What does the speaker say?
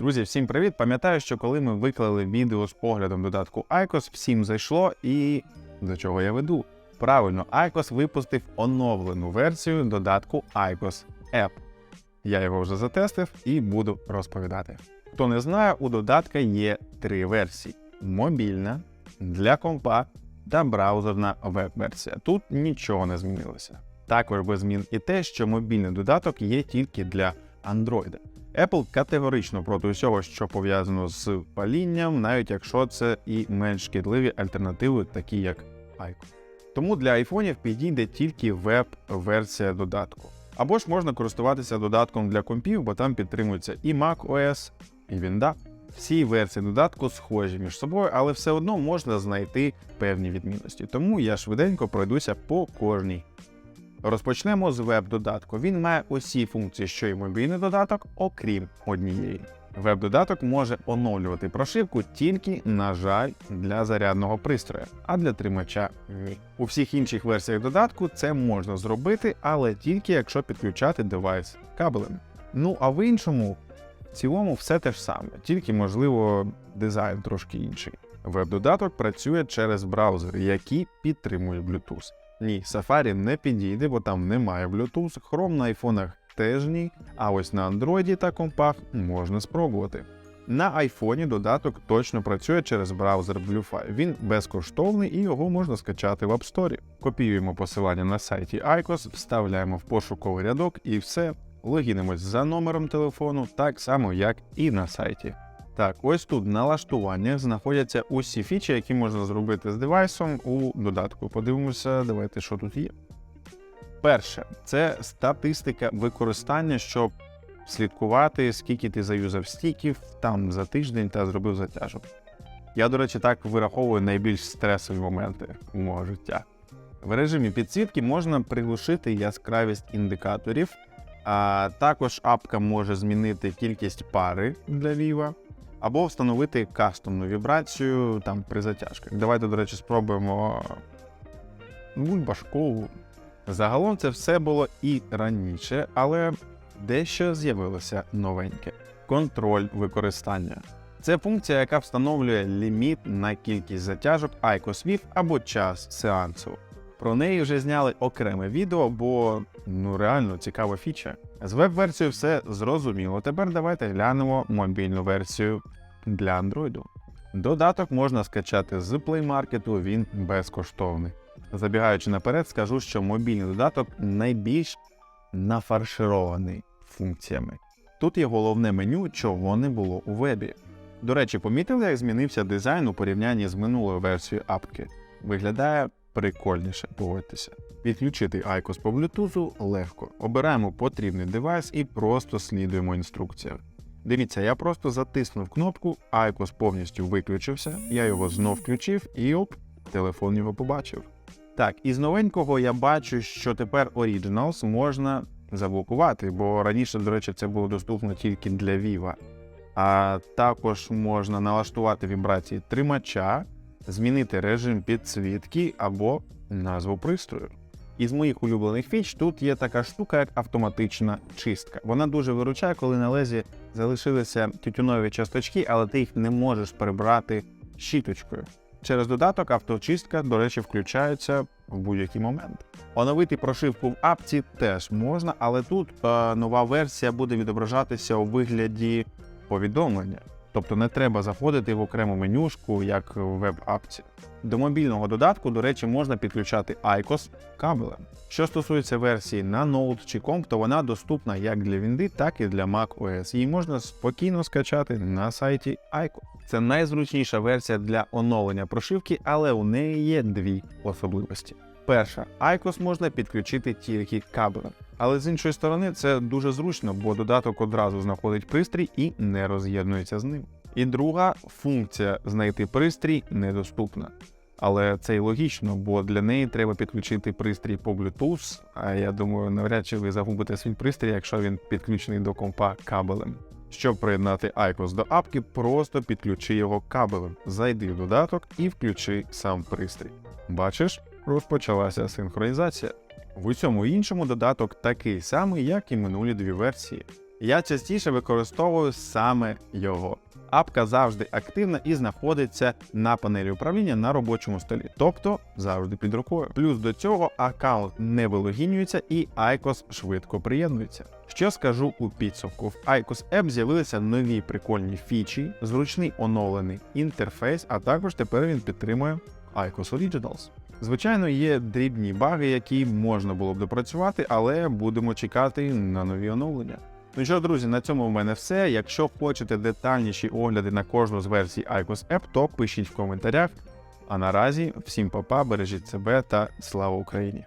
Друзі, всім привіт! Пам'ятаю, що коли ми виклали відео з поглядом додатку ICOS, всім зайшло і до чого я веду? Правильно, ICOS випустив оновлену версію додатку ICOS App. Я його вже затестив і буду розповідати. Хто не знає, у додатка є три версії: мобільна, для компа та браузерна веб-версія. Тут нічого не змінилося. Також без змін і те, що мобільний додаток є тільки для Android. Apple категорично проти усього, що пов'язано з палінням, навіть якщо це і менш шкідливі альтернативи, такі як iCloud. Тому для айфонів підійде тільки веб-версія додатку. Або ж можна користуватися додатком для компів, бо там підтримується і macOS, і Windows. Всі версії додатку схожі між собою, але все одно можна знайти певні відмінності. Тому я швиденько пройдуся по кожній. Розпочнемо з веб-додатку. Він має усі функції, що й мобільний додаток, окрім однієї. Веб-додаток може оновлювати прошивку тільки, на жаль, для зарядного пристрою, а для тримача ні. У всіх інших версіях додатку це можна зробити, але тільки якщо підключати девайс кабелем. Ну а в іншому, в цілому, все те ж саме, тільки можливо дизайн трошки інший. Веб-додаток працює через браузери, які підтримують Bluetooth. Ні, Safari не підійде, бо там немає Bluetooth, Chrome на айфонах теж ні, а ось на Android та компах можна спробувати. На айфоні додаток точно працює через браузер BlueFi. Він безкоштовний і його можна скачати в App Store. Копіюємо посилання на сайті ICOS, вставляємо в пошуковий рядок і все. Логінимось за номером телефону, так само як і на сайті. Так, ось тут в налаштуваннях знаходяться усі фічі, які можна зробити з девайсом у додатку. Подивимося, давайте, що тут є. Перше, це статистика використання, щоб слідкувати, скільки ти заюзав стіків там за тиждень та зробив затяжок. Я, до речі, так вираховую найбільш стресові моменти у мого життя. В режимі підсвітки можна приглушити яскравість індикаторів, а також апка може змінити кількість пари для Viva, або встановити кастомну вібрацію там при затяжках. Давайте, до речі, спробуємо бульбашкову. Загалом це все було і раніше, але дещо з'явилося новеньке: контроль використання. Це функція, яка встановлює ліміт на кількість затяжок IQOS WIF або час сеансу. Про неї вже зняли окреме відео, бо ну реально цікава фіча. З веб-версією все зрозуміло. Тепер давайте глянемо мобільну версію для Android. Додаток можна скачати з Play Market, він безкоштовний. Забігаючи наперед, скажу, що мобільний додаток найбільш нафарширований функціями. Тут є головне меню, чого не було у вебі. До речі, помітили, як змінився дизайн у порівнянні з минулою версією апки. Виглядає прикольніше, погодьтеся. Підключити ICOS по Bluetooth легко. Обираємо потрібний девайс і просто слідуємо інструкціям. Дивіться, я просто затиснув кнопку, ICOS повністю виключився, я його знов включив і оп, телефон його побачив. Так, із новенького я бачу, що тепер Originals можна заблокувати, бо раніше, до речі, це було доступно тільки для Viva. А також можна налаштувати вібрації тримача, змінити режим підсвітки або назву пристрою. Із моїх улюблених фіч тут є така штука, як автоматична чистка. Вона дуже виручає, коли на лезі залишилися тютюнові часточки, але ти їх не можеш прибрати щіточкою. Через додаток авточистка, до речі, включається в будь-який момент. Оновити прошивку в апці теж можна, але тут е, нова версія буде відображатися у вигляді повідомлення. Тобто не треба заходити в окрему менюшку, як в веб-апці. До мобільного додатку, до речі, можна підключати ICOS кабелем. Що стосується версії на Note чи Comp, то вона доступна як для Windows, так і для Mac OS. Її можна спокійно скачати на сайті ICOS. Це найзручніша версія для оновлення прошивки, але у неї є дві особливості. Перша, ICOS можна підключити тільки кабелем. Але з іншої сторони, це дуже зручно, бо додаток одразу знаходить пристрій і не роз'єднується з ним. І друга функція знайти пристрій недоступна. Але це й логічно, бо для неї треба підключити пристрій по Bluetooth. А я думаю, навряд чи ви загубите свій пристрій, якщо він підключений до компа кабелем. Щоб приєднати ICOS до апки, просто підключи його кабелем, зайди в додаток і включи сам пристрій. Бачиш, розпочалася синхронізація. В усьому іншому додаток такий самий, як і минулі дві версії. Я частіше використовую саме його. Апка завжди активна і знаходиться на панелі управління на робочому столі, тобто завжди під рукою. Плюс до цього аккаунт не вилогінюється і ICOS швидко приєднується. Що скажу у підсумку? В ICOS App з'явилися нові прикольні фічі, зручний оновлений інтерфейс, а також тепер він підтримує ICOS Originals. Звичайно, є дрібні баги, які можна було б допрацювати, але будемо чекати на нові оновлення. Ну що, друзі, на цьому в мене все. Якщо хочете детальніші огляди на кожну з версій ICOS App, то пишіть в коментарях. А наразі всім па-па, бережіть себе та слава Україні!